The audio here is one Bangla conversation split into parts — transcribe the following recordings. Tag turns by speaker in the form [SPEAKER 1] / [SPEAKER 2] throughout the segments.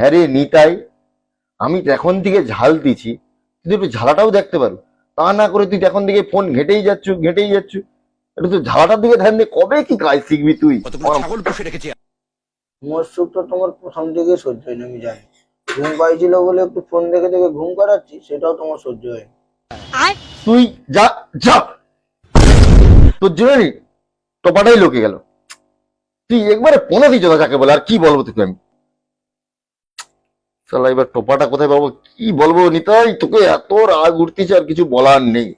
[SPEAKER 1] হ্যাঁ রে নিতাই আমি এখন থেকে ঝাল দিছি তুই একটু ঝালাটাও দেখতে পারো। তা না করে তুই তো এখন থেকে ফোন ঘেটেই যাচ্ছ ঘেটেই যাচ্ছ। একটু তো ঝালাটার দিকে ধ্যান দে কবে কি কাজ শিখবি তুই?
[SPEAKER 2] কতগুলো ছাগল পুষে রেখেছি
[SPEAKER 3] মোর সুখ তো তোমার প্রথম থেকে সহ্য হয়নি আমি জানি। ঘুম পাইছিল বলে একটু ফোন দেখে দেখে ঘুম করাচ্ছি সেটাও তোমার সহ্য হয়নি।
[SPEAKER 1] তুই যা যা। তোর জন্য টপাটাই লোকে গেল। তুই একবারে পনে দিচ্ছ যাকে বলে আর কি বলব তোকে আমি? শালা এবার টোপাটা কোথায় পাবো? কি বলব নিতাই? তোকে এত রাগ উঠতেছে আর কিছু বলার নেই।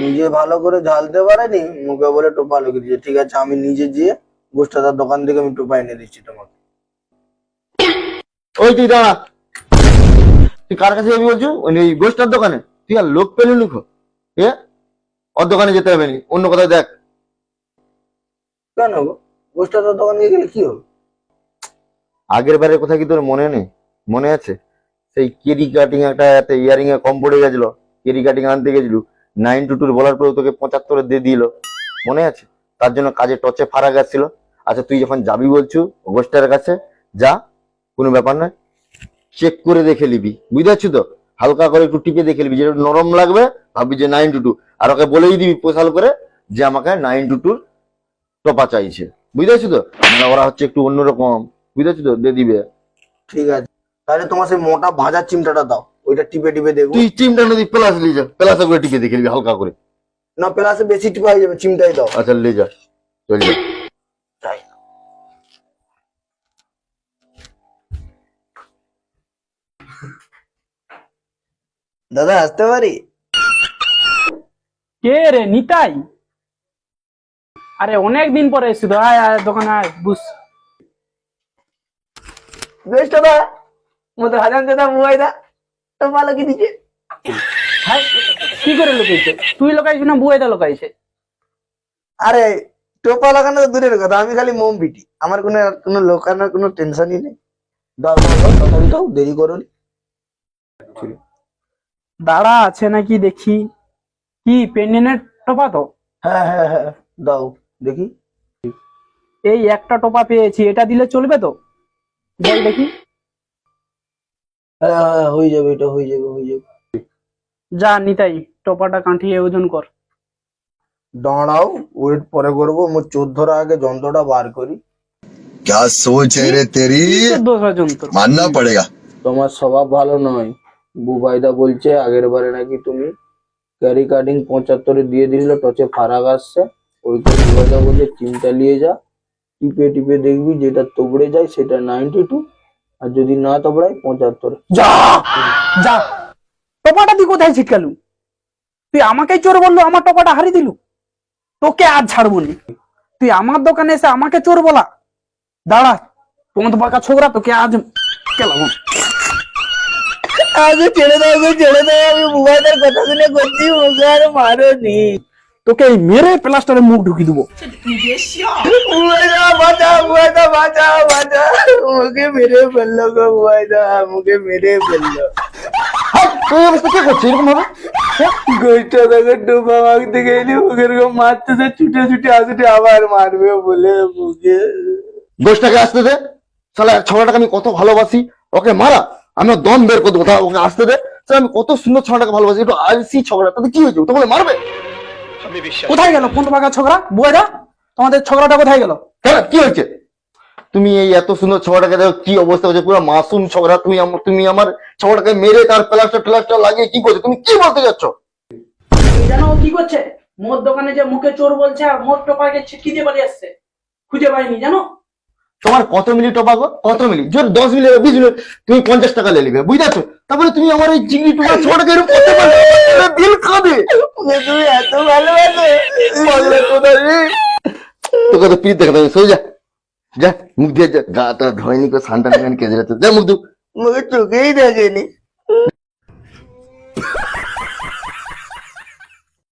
[SPEAKER 3] নিজে ভালো করে ঝালতে পারেনি? মুখে বলে টোপা লুকিয়ে ঠিক আছে আমি নিজে গিয়ে গোষ্ঠাদার দোকান থেকে আমি টোপা এনে দিচ্ছি তোমাকে।
[SPEAKER 1] ওই তুই দাঁড়া। তুই কার কাছে যাবি বলছো? ওই ওই গোষ্ঠার দোকানে। তুই আর লোক পেলি লুকো। এ? ওর দোকানে যেতে হবে না অন্য কোথাও দেখ।
[SPEAKER 3] কেন গো? গোষ্ঠাদার দোকানে গেলে কি হবে?
[SPEAKER 1] আগের বারে কোথায় কি তোর মনে নেই? মনে আছে? সেই কেরি কাটিং একটা এতে ইয়ারিং এ কম পড়ে গেছিল, কেরি কাটিং আনতে গেছিল নাইন টু টুর বলার পরে তোকে পঁচাত্তরে দিয়ে দিল। মনে আছে? তার জন্য কাজে টচে ফারাক আসছিল। আচ্ছা তুই যখন যাবি বলছু গোষ্ঠের কাছে, যা, কোনো ব্যাপার নয়। চেক করে দেখে নিবি। বুঝতে পারছি তো? হালকা করে একটু টিপে দেখে নিবি। যেটা নরম লাগবে, ভাববি যে নাইন টু টু আর ওকে বলেই দিবি পোশাল করে যে আমাকে নাইন টু টুর টপা চাইছে। বুঝতে পারছি তো? মানে ওরা হচ্ছে একটু অন্যরকম। বুঝতে পারছি তো? দিয়ে দিবে।
[SPEAKER 3] ঠিক আছে। তাহলে তোমার সেই মোটা ভাজার চিমটাটা দাও। ওইটা টিপে টিপে দেখব।
[SPEAKER 1] তুই চিমটা নদী প্লাস যা। প্লাসে করে টিপে দেখে নিবি হালকা করে।
[SPEAKER 3] না প্লাসে বেশি টিপা হয়ে যাবে চিমটাই দাও।
[SPEAKER 1] আচ্ছা লে যা। চল। যা
[SPEAKER 3] তাই দাদা আসতে পারি?
[SPEAKER 4] কে রে নিতাই? আরে অনেক দিন পরে এসছি। তো আয় আয় দোকানে আয় বুঝ
[SPEAKER 3] বেশ দাদা। মতো হাজার দাদা মোবাইল দা তো ভালো কি দিচ্ছে
[SPEAKER 4] হাই, কি করে লুকাইছে? তুই লুকাইছি না বুয়াইদা লুকাইছে?
[SPEAKER 3] আরে টোপা লাগানো তো দূরের কথা আমি খালি মোম পিটি আমার কোনো কোনো লোকানোর কোনো টেনশনই নেই। তাড়াতাড়ি দাও দেরি করো নি।
[SPEAKER 4] দাঁড়া আছে নাকি দেখি। কি পেন্ডেন্টের টোপা তো?
[SPEAKER 3] হ্যাঁ হ্যাঁ হ্যাঁ দাও দেখি।
[SPEAKER 4] এই একটা টোপা পেয়েছি এটা দিলে চলবে তো? বল দেখি।
[SPEAKER 3] হ্যাঁ হ্যাঁ, হ্যাঁ হয়ে যাবে এটা হয়ে যাবে হয়ে যাবে
[SPEAKER 4] যা নিতাই টোপাটা কাঁঠিয়ে ওজন কর
[SPEAKER 3] দাঁড়াও ওয়েট পরে করবো মোট চোদ্দোর আগে যন্ত্রটা বার করি
[SPEAKER 5] क्या सोच है रे तेरी
[SPEAKER 4] চোদ্দশো যন্ত্র
[SPEAKER 5] मानना पड़ेगा
[SPEAKER 3] তোমার স্বভাব ভালো নয় বুবাইদা বলছে আগের বারে নাকি তুমি ক্যারি কাটিং পঁচাত্তরে দিয়ে দিলে টচে ফারাক আসছে ওইটা বুবাইদা বলছে চিন্তা নিয়ে যা টিপে টিপে দেখবি যেটা তোবড়ে যায় সেটা নাইনটি টু আর যদি না তোবড়ায় পঁচাত্তরে।
[SPEAKER 4] যা! যা! টোপাটা তুই কোথায় ছিটকালু? তুই আমাকে চোর বলল আমার টোপাটা হারিয়ে দিলু। তোকে আর ছাড়বো নি। তুই আমার দোকানে এসে আমাকে চোর বলা। দাঁড়া তোমার তো পাকা ছোকরা তোকে আজ কেলাম
[SPEAKER 3] আগে ছেড়ে দাও গো ছেড়ে দাও আমি বুবাইদার কথা শুনে করছি মুখে আর মারো নি
[SPEAKER 4] তোকে এই মেরে প্লাস্টারে মুখ ঢুকিয়ে দেবো।
[SPEAKER 3] বাঁচাও বাঁচাও মুখে মেরে ফেলল গো বুবাইদা মুখে মেরে ফেলল।
[SPEAKER 1] তুই অবস্থা কে করছিস এরকম ভাবে
[SPEAKER 3] গোষ্ঠটা দেখে ডোবা মাখতে গেলি মুখের গো মারতে সে ছুটে ছুটে আসতে আবার মারবে বলে
[SPEAKER 1] আসতে দে। শালা ছড়াটাকে আমি কত ভালোবাসি। ওকে মারা আমি দম বের করে দেবো ওকে আসতে দে। শালা আমি কত সুন্দর ছড়াটাকে ভালোবাসি একটু আলসি ছড়া তাতে কি হয়েছে? তো বলে মারবে?
[SPEAKER 4] কোথায় গেল? কোন পাকা ছোকরা বুয়াইদা তোমাদের ছোকরাটা কোথায় গেল?
[SPEAKER 1] কেন? কি হয়েছে? তুমি এই এত সুন্দর ছড়াটাকে দেখো কি অবস্থা হয়েছে? পুরো মাসুম ছড়া তুমি আমার তুমি আমার ছড়াটাকে মেরে তার প্লাস্টার প্লাস্টার লাগিয়ে কি করছ? তুমি কি বলতে যাচ্ছ?
[SPEAKER 4] জানো কি করছে? মোর দোকানে যে মুখে চোর বলছে আর মোর টোপাকে ছিটকি দিয়ে পালিয়ে আসছে? খুঁজে পাইনি জানো?
[SPEAKER 1] তোমার কত মিলি টবাকো কত মিলি? জোর দশ মিলি বিশ মিলি তুমি পঞ্চাশ টাকা লে নিবে বুঝতে পারছ? তারপরে তুমি আমার এই চিংড়ি টুকরা ছড়াটাকে এরকম করতে দিল খাবে।
[SPEAKER 3] তুমি এত ভালোবাসে।
[SPEAKER 1] তোকে তো পিঠ দেখা যাবে সরে যা যা মুখ দিয়ে যা গা টা ধয়নি করে সান্টান কেঁদে যাচ্ছে যা মুখ দু
[SPEAKER 3] মুখে চোখেই দেখেনি